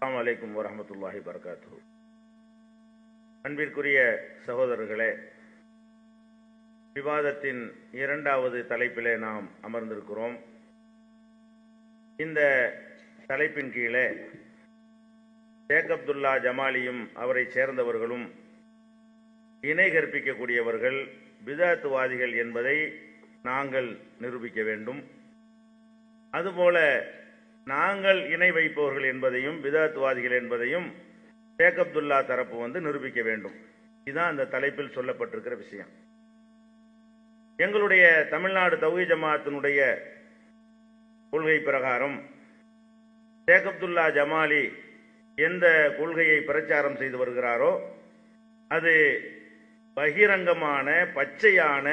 அஸ்ஸலாமு வலைக்கும் வரமத்துல்லாஹி வரகாத்து அன்பிற்குரிய சகோதரர்களே விவாதத்தின் இரண்டாவது தலைப்பிலே நாம் அமர்ந்திருக்கிறோம். இந்த தலைப்பின் கீழே ஷேக் அப்துல்லா ஜமாலியும் அவரை சேர்ந்தவர்களும் இணை கற்பிக்கக்கூடியவர்கள் பிதாத்துவாதிகள் என்பதை நாங்கள் நிரூபிக்க வேண்டும். அதுபோல நாங்கள் இணை வைப்பவர்கள் என்பதையும் விதத்துவாதிகள் என்பதையும் ஷேக் அப்துல்லா தரப்பு வந்து நிரூபிக்க வேண்டும். இதுதான் அந்த தலைப்பில் சொல்லப்பட்டிருக்கிற விஷயம். எங்களுடைய தமிழ்நாடு தௌஹி ஜமாத்தினுடைய கொள்கை பிரகாரம் ஷேக் அப்துல்லா ஜமாலி எந்த கொள்கையை பிரச்சாரம் செய்து வருகிறாரோ அது பகிரங்கமான பச்சையான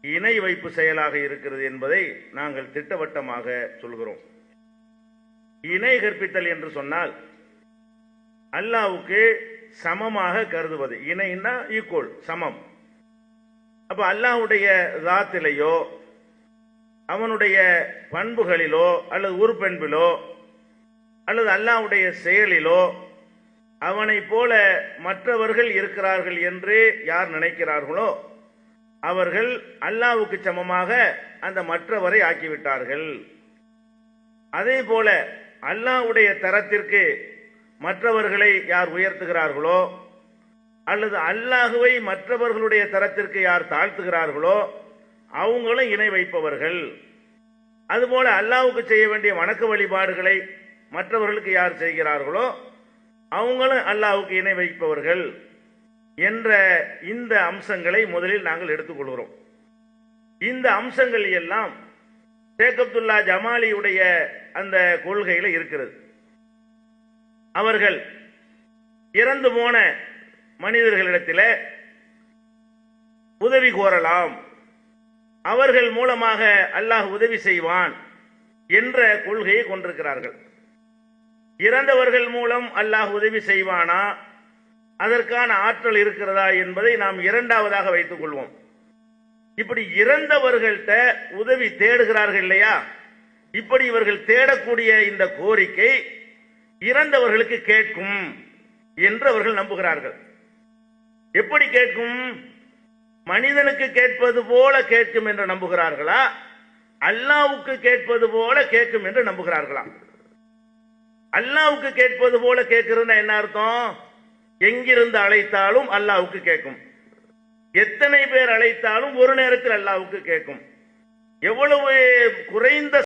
இணை வைப்பு செயலாக இருக்கிறது என்பதை நாங்கள் திட்டவட்டமாக சொல்கிறோம். இணை கற்பித்தல் என்று சொன்னால் அல்லாவுக்கு சமமாக கருதுவது. இணைன்னா ஈக்குவல் சமம். அப்ப அல்லாஹ்வுடைய தாத்திலேயோ அவனுடைய பண்புகளிலோ அல்லது உருப்பெண்பிலோ அல்லது அல்லாஹ்வுடைய செயலிலோ அவனை போல மற்றவர்கள் இருக்கிறார்கள் என்று யார் நினைக்கிறார்களோ அவர்கள் அல்லாவுக்கு சமமாக அந்த மற்றவரை ஆக்கிவிட்டார்கள். அதே போல அல்லாஹ்வுடைய தரத்திற்கு மற்றவர்களை யார் உயர்த்துகிறார்களோ அல்லது அல்லாஹுவை மற்றவர்களுடைய தரத்திற்கு யார் தாழ்த்துகிறார்களோ அவங்களும் இணை வைப்பவர்கள். அதுபோல அல்லாவுக்கு செய்ய வேண்டிய வணக்க வழிபாடுகளை மற்றவர்களுக்கு யார் செய்கிறார்களோ அவங்களும் அல்லாவுக்கு இணை வைப்பவர்கள் என்ற இந்த அம்சங்களை முதலில் நாங்கள் எடுத்துக்கொள்கிறோம் இந்த அம்சங்கள் எல்லாம் ஷேக் அப்துல்லா ஜமாலியுடைய அந்த கொள்கையில இருக்கிறது. அவர்கள் இறந்து போன மனிதர்களிடத்தில் உதவி கோரலாம். அவர்கள் மூலமாக அல்லாஹ் உதவி செய்வான் என்ற கொள்கையை கொண்டிருக்கிறார்கள். இறந்தவர்கள் மூலம் அல்லாஹ் உதவி செய்வானா? அதற்கான ஆற்றல் இருக்கிறதா என்பதை நாம் இரண்டாவதாக வைத்துக் கொள்வோம். இப்படி இறந்தவர்கள்ட்ட உதவி தேடுகிறார்கள் இல்லையா? இப்படி இவர்கள் தேடக்கூடிய இந்த கோரிக்கை இறந்தவர்களுக்கு கேட்கும் என்று அவர்கள் நம்புகிறார்கள். எப்படி கேட்கும்? மனிதனுக்கு கேட்பது போல கேட்கும் என்று நம்புகிறார்களா? அல்லாவுக்கு கேட்பது போல கேட்கும் என்று நம்புகிறார்களா? அல்லாவுக்கு கேட்பது போல கேட்கிறதுனா என்ன அர்த்தம்? எங்கிருந்து அழைத்தாலும் அல்லாவுக்கு கேட்கும். எத்தனை பேர் அழைத்தாலும் ஒரு நேரத்தில் அல்லாவுக்கு கேட்கும். எவ்வளவு குறைந்த